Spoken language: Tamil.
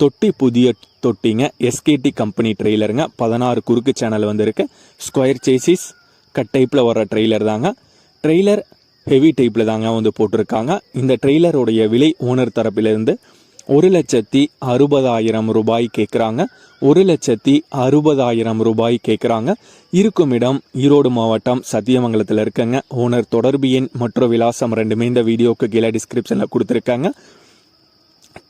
தொட்டி புதிய தொட்டிங்க எஸ்கேடி கம்பெனி ட்ரெய்லருங்க பதினாறு குறுக்கு சேனல் வந்திருக்கு. ஸ்கொயர் சேசிஸ் கட் டைப்பில் வர ட்ரெய்லர் தாங்க. ட்ரெய்லர் ஹெவி டைப்பில் தாங்க வந்து போட்டிருக்காங்க. இந்த ட்ரெய்லருடைய விலை ஓனர் தரப்பிலிருந்து ஒரு லட்சத்தி அறுபதாயிரம் ரூபாய் கேட்குறாங்க ஒரு லட்சத்தி அறுபதாயிரம் ரூபாய் கேட்குறாங்க இருக்கும் இடம் ஈரோடு மாவட்டம் சத்தியமங்கலத்தில் இருக்கங்க. ஓனர் தொடர்பு எண் மற்றும் விலாசம் ரெண்டுமே இந்த வீடியோக்கு கீழே டிஸ்கிரிப்ஷனில் கொடுத்துருக்காங்க.